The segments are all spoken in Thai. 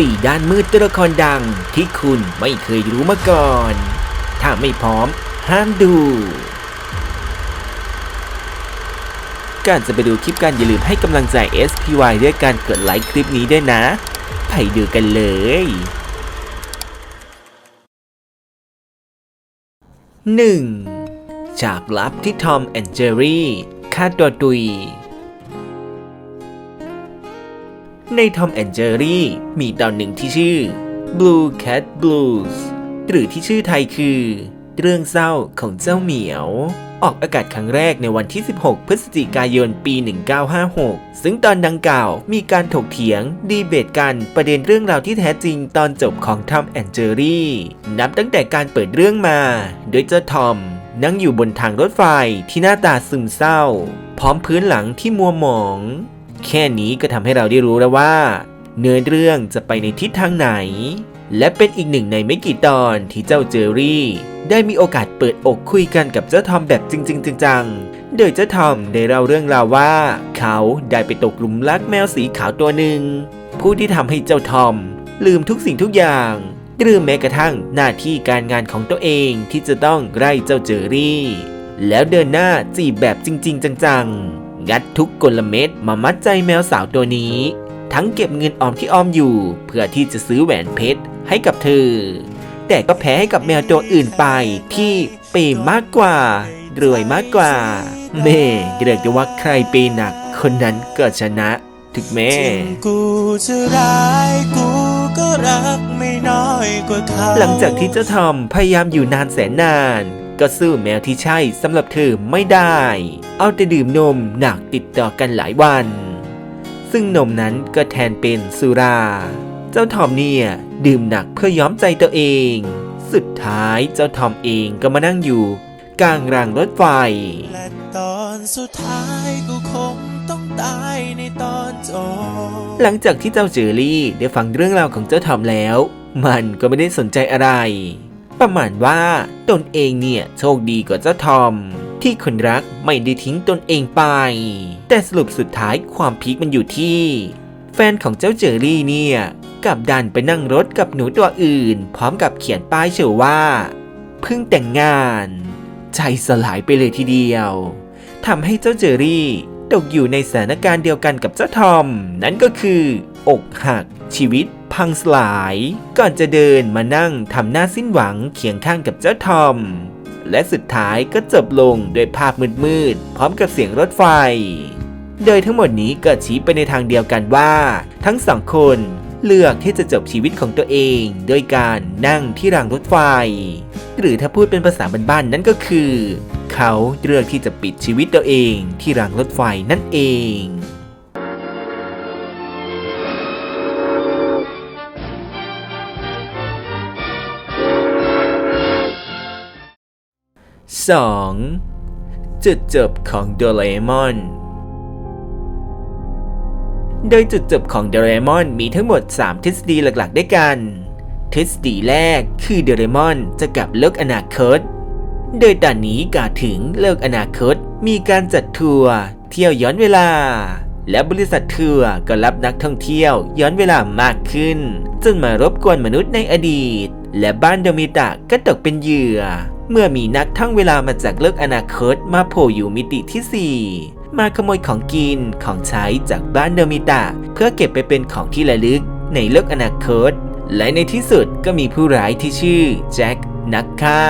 4 ด้านมืดตัวละครดังที่คุณไม่เคยรู้มาก่อน ถ้าไม่พร้อม ห้ามดูก่อนจะไปดูคลิปกันอย่าลืมให้กำลังใจ SPY ด้วยการกดไลค์คลิปนี้ด้วยนะ ไปดูกันเลย 1. ฉากลับที่ทอมแอนเจอรี่ฆ่าตัวตุย ในทอมแอนเจอรี่มีตอนหนึ่งที่ชื่อ Blue Cat Blues หรือที่ชื่อไทยคือ เรื่องเศร้าของเจ้าเหมียว ออกอากาศครั้งแรกในวันที่ 16 พฤศจิกายนปี 1956 ซึ่งตอนดังกล่าวมีการถกเถียงดีเบตกันประเด็นเรื่องราวที่แท้จริงตอนจบของทอมแอนเจอรี่ นับตั้งแต่การเปิดเรื่องมา โดยเจ้าทอมนั่งอยู่บนทางรถไฟที่หน้าตาซึมเศร้า พร้อมพื้นหลังที่มัวหมอง แค่นี้ก็ทำให้เราได้รู้แล้วว่า เนื้อเรื่องจะไปในทิศทางไหน และเป็นอีกหนึ่งในไม่กี่ตอนที่เจ้าเจอรี่ ได้มีโอกาสเปิดอกคุยกันกับเจ้าทอมแบบจริงๆจังๆ โดยเจ้าทอมได้เล่าเรื่องราวว่า เขาได้ไปตกหลุมรักแมวสีขาวตัวหนึ่ง ผู้ที่ทำให้เจ้าทอม ลืมทุกสิ่งทุกอย่างลืมแม้กระทั่งหน้าที่การงานของตัวเองที่จะต้องไล่เจ้าเจอรี่ แล้วเดินหน้าจีบแบบจริง ๆ จังๆ งัดทุกกลเม็ดมามัดใจแมวสาวตัวนี้ ทั้งเก็บเงินออมที่ออมอยู่ เพื่อที่จะซื้อแหวนเพชรให้กับเธอ แต่ก็แพ้ให้กับแมวตัวอื่นไปที่เปย์มากกว่ารวยมากกว่าแม่เรียกได้ว่าใครเปย์หนัก คนนั้นก็ชนะ ถึกแม่ถึงกูจะร้ายกูก็รักไม่น้อยกว่าเขาหลังจากที่เจ้าทอมพยายามอยู่นานแสนนาน ก็สู้แมวที่ใช่สำหรับเธอไม่ได้ เอาแต่ดื่มนมหนักติดต่อกันหลายวัน ซึ่งนมนั้นก็แทนเป็นสุรา เจ้าทอมเนี่ยดื่มหนักเพื่อย้อมใจตัวเอง สุดท้ายเจ้าทอมเองก็มานั่งอยู่ กลางรางรถไฟ และตอนสุดท้ายกูคงต้องตายในตอนจบหลังจากที่เจ้าเจอรี่ได้ฟังเรื่องราวของเจ้าทอมแล้ว มันก็ไม่ได้สนใจอะไร ประมาณว่าตนเองเนี่ยโชคดีกว่าเจ้าทอม ที่คนรักไม่ได้ทิ้งตนเองไป แต่สรุปสุดท้ายความพีคมันอยู่ที่ แฟนของเจ้าเจอรี่เนี่ยกับดันไปนั่งรถกับหนูตัวอื่น พร้อมกับเขียนป้ายเชื่อว่า เพิ่งแต่งงาน ใจสลายไปเลยทีเดียวทำให้เจ้าเจอรี่ตกอยู่ในสถานการณ์เดียวกันกับเจ้าทอม นั่นก็คือ อกหักชีวิต พังสลาย ก่อนจะเดินมานั่งทำหน้าสิ้นหวังเคียงข้างกับเจ้าทอม และสุดท้ายก็จบลงด้วยภาพมืดๆพร้อมกับเสียงรถไฟ โดยทั้งหมดนี้ก็ชี้ไปในทางเดียวกันว่า ทั้งสองคนเลือกที่จะจบชีวิตของตัวเองโดยการนั่งที่รางรถไฟ หรือถ้าพูดเป็นภาษาบ้านๆนั่นก็คือ เขาเลือกที่จะปิดชีวิตตัวเองที่รางรถไฟนั่นเอง 2. จุดจบของโดเอมอน โดยจุดจบของโดเอมอนมีทั้งหมด 3 ทฤษฎีหลักๆ ด้วยกัน ทฤษฎีแรกคือโดเอมอนจะกลับโลกอนาคต โดยตอนนี้กล่าวถึงโลกอนาคตมีการจัดทัวร์เที่ยวย้อนเวลา และบริษัททัวร์ก็รับนักท่องเที่ยวย้อนเวลามากขึ้น จนมารบกวนมนุษย์ในอดีต และบ้านโดมิตะก็ตกเป็นเหยื่อ เมื่อมีนักท่องเวลามาจากโลกอนาคตมาโผล่อยู่มิติที่ 4 มาขโมยของกินของใช้จากบ้านโดมิตะ เพื่อเก็บไปเป็นของที่ระลึกในโลกอนาคต และในที่สุดก็มีผู้ร้ายที่ชื่อแจ็คนักฆ่า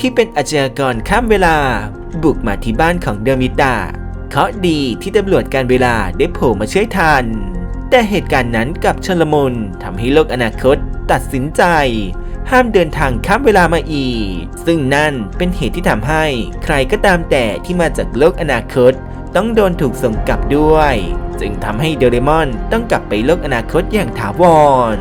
ที่เป็นอาชญากรข้ามเวลา บุกมาที่บ้านของเดอมิตาเคาะดีที่ตำรวจการเวลาได้โผล่มาช่วยทัน แต่เหตุการณ์นั้นกับชลมนทำให้โลกอนาคตตัดสินใจ ห้ามเดินทางข้ามเวลามาอีก ซึ่งนั่นเป็นเหตุที่ทำให้ใครก็ตามแต่ที่มาจากโลกอนาคต ต้องโดนถูกส่งกลับด้วย จึงทำให้โดเรมอนต้องกลับไปโลกอนาคตอย่างถาวร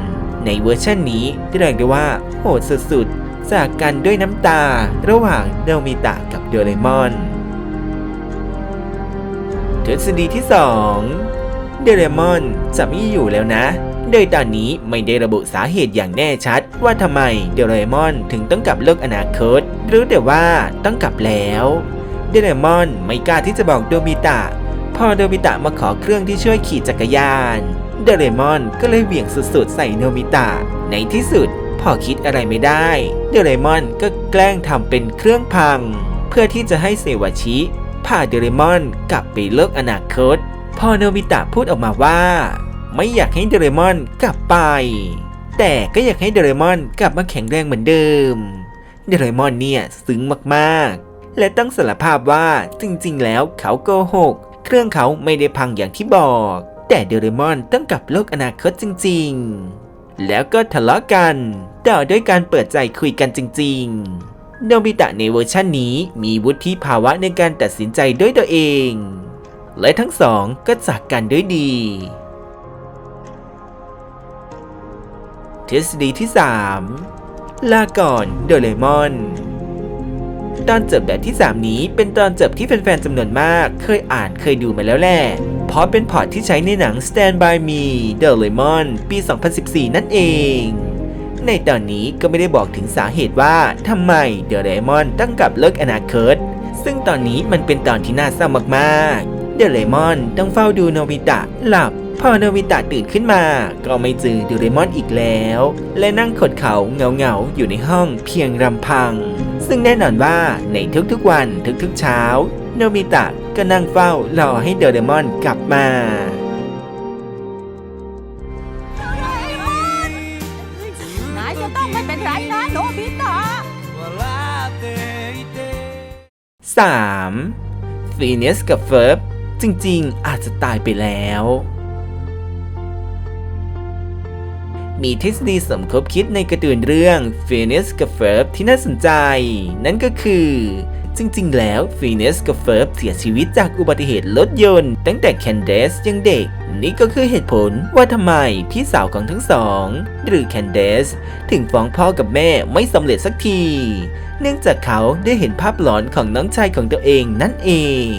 ในเวอร์ชันนี้ที่เรียกได้ว่าโหดสุดๆจากกันด้วยน้ำตาระหว่างโนมิตะกับโดเรมอนทฤษฎีที่ 2 เดเรมอนจะไม่อยู่แล้วนะ โดยตอนนี้ไม่ได้ระบุสาเหตุอย่างแน่ชัด ว่าทำไมเดเรมอนถึงต้องกลับโลกอนาคต รู้แต่ว่าต้องกลับแล้วเดเรมอนไม่กล้าที่จะบอกโดมิตะพอโดมิตะมาขอเครื่องที่ช่วยขี่จักรยานโดเรมอนก็เลยเหวี่ยงสุดๆ ใส่โนบิตะในที่สุดพอคิดอะไรไม่ได้โดเรมอนก็แกล้งทำเป็นเครื่องพัง เพื่อที่จะให้เซวาชิพาโดเรมอนกลับไปโลกอนาคต พอโนบิตะพูดออกมาว่า ไม่อยากให้โดเรมอนกลับไป แต่ก็อยากให้โดเรมอนกลับมาแข็งแรงเหมือนเดิมโดเรมอนเนี่ยซึ้งมากๆ และต้องสารภาพว่าจริงๆ แล้วเขาโกหก เครื่องเขาไม่ได้พังอย่างที่บอก แต่โดเรมอนต้องกลับโลกอนาคตจริง ๆ แล้วก็ทะเลาะกันต่อด้วยการเปิดใจคุยกันจริง ๆ โนบิตะในเวอร์ชันนี้มีวุฒิภาวะในการตัดสินใจด้วยตัวเอง และทั้งสองก็จากกันด้วยดี ทฤษฎีที่ 3 ลาก่อนโดเรมอน ตอนจบแบบที่ 3 นี้เป็นตอนจบที่แฟนๆจำนวนมาก เคยอ่านเคยดูมาแล้วแหละเพราะเป็นพอร์ตที่ใช้ในหนัง Stand By Me Doraemon ปี 2014 นั่นเอง ในตอนนี้ก็ไม่ได้บอกถึงสาเหตุว่าทำไมโดเรมอนต้องกับเลิกอนาคต ซึ่งตอนนี้มันเป็นตอนที่น่าเศร้ามากๆโดเรมอนต้องเฝ้าดูโนบิตะหลับ พอโนบิตะตื่นขึ้นมา ก็ไม่เจอโดเรมอนอีกแล้ว และนั่งขดเขาเหงาๆอยู่ในห้องเพียงรำพัง ซึ่งแน่นอนว่าในทุกๆวันทุกๆเช้า โนบิตะก็นั่งเฝ้ารอให้โดเรมอนกลับมานายจะต้องไม่เป็นไรนะโนบิตะ 3. ฟีเนสกับเฟิร์บจริงๆ อาจจะตายไปแล้ว มีทฤษฎีสมคบคิดในกร์ตูนเรื่องฟีเนสกับเฟิร์บที่น่าสนใจ นั่นก็คือ จริงๆ แล้วฟีเนสกับเฟิร์บเสียชีวิตจากอุบัติเหตุรถยนต์ตั้งแต่แคนเดสยังเด็ก นี่ก็คือเหตุผลว่าทำไมพี่สาวของทั้งสอง หรือแคนเดส ถึงฟ้องพ่อกับแม่ไม่สำเร็จสักที เนื่องจากเขาได้เห็นภาพหลอนของน้องชายของตัวเองนั่นเอง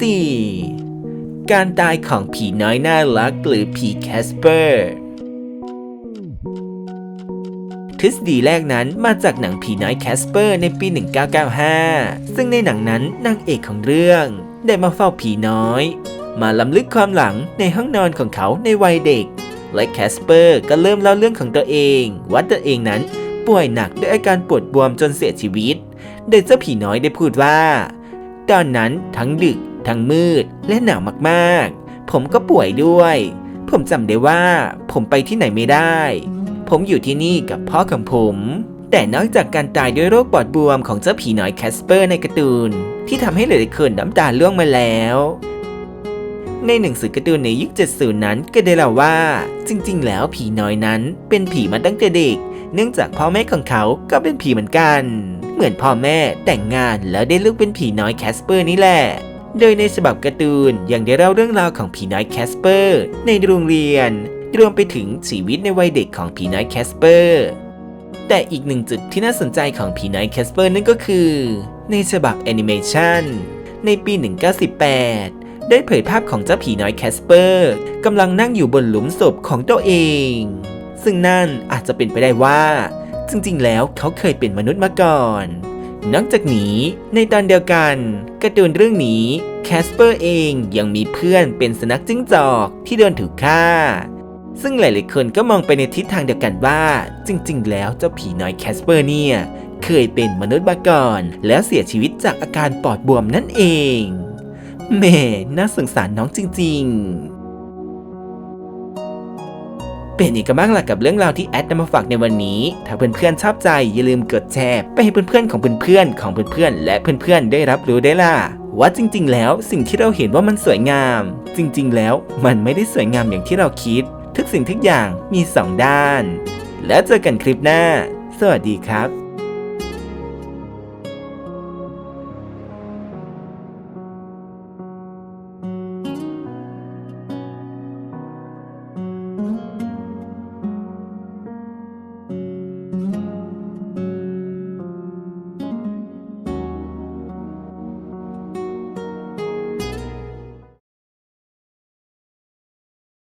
4. การตายของผีน้อยน่ารักหรือผีแคสเปอร์ทฤษฎีแรกนั้นมาจากหนังผีน้อยแคสเปอร์ในปี 1995 ซึ่งในหนังนั้นนางเอกของเรื่อง ได้มาเฝ้าผีน้อย มาล้ำลึกความหลังในห้องนอนของเขาในวัยเด็ก และแคสเปอร์ก็เริ่มเล่าเรื่องของตัวเองว่าตัวเองนั้นป่วยหนักด้วยอาการปวดบวมจนเสียชีวิต โดยเจ้าผีน้อยได้พูดว่า ตอนนั้นทั้งดึก ทั้งมืดและหนาวมากๆ ผมก็ป่วยด้วย ผมจำได้ว่าผมไปที่ไหนไม่ได้ ผมอยู่ที่นี่กับพ่อของผม แต่นอกจากการตายด้วยโรคปอดบวมของเจ้าผีน้อยแคสเปอร์ในการ์ตูน ที่ทำให้หลายคนน้ำตาล่วงมาแล้วในหนังสือการ์ตูนในยุค70 นั้นก็ได้เล่าว่า จริง ๆ แล้วผีน้อยนั้นเป็นผีมาตั้งแต่เด็ก เนื่องจากพ่อแม่ของเขาก็เป็นผีเหมือนกัน เหมือนพ่อแม่แต่งงานแล้วได้ลูกเป็นผีน้อยแคสเปอร์นี่แหละ โดยในฉบับการ์ตูนยังได้เล่าเรื่องราวของผีน้อยแคสเปอร์ในโรงเรียน รวมไปถึงชีวิตในวัยเด็กของผีน้อยแคสเปอร์ แต่อีกหนึ่งจุดที่น่าสนใจของผีน้อยแคสเปอร์นั่นก็คือ ในฉบับแอนิเมชันในปี 1918 ได้เผยภาพของเจ้าผีน้อยแคสเปอร์กำลังนั่งอยู่บนหลุมศพของตัวเอง ซึ่งนั่นอาจจะเป็นไปได้ว่า จริงๆ แล้วเขาเคยเป็นมนุษย์มาก่อน นอกจากนี้ในตอนเดียวกันการ์ตูนเรื่องนี้แคสเปอร์เองยังมีเพื่อนเป็นสุนัขจิ้งจอกที่โดนถูกฆ่า ซึ่งหลายๆคนก็มองไปในทิศทางเดียวกันว่า จริง ๆ แล้วเจ้าผีน้อยแคสเปอร์เนี่ย เคยเป็นมนุษย์มาก่อน แล้วเสียชีวิตจากอาการปอดบวมนั่นเองแม่น่าสงสารน้องจริง ๆ เป็นอีกกันบ้างล่ะกับเรื่องราวที่แอดนำมาฝากในวันนี้ ถ้าเพื่อนๆชอบใจอย่าลืมกดแชร์ ไปให้เพื่อนๆของเพื่อนๆของเพื่อนๆและเพื่อนๆได้รับรู้ได้ล่ะว่าจริง ๆ แล้วสิ่งที่เราเห็นว่ามันสวยงาม จริง ๆ แล้วมันไม่ได้สวยงามอย่างที่เราคิด ทุกสิ่งทุกอย่างมีสองด้าน แล้วเจอกันคลิปหน้า สวัสดีครับ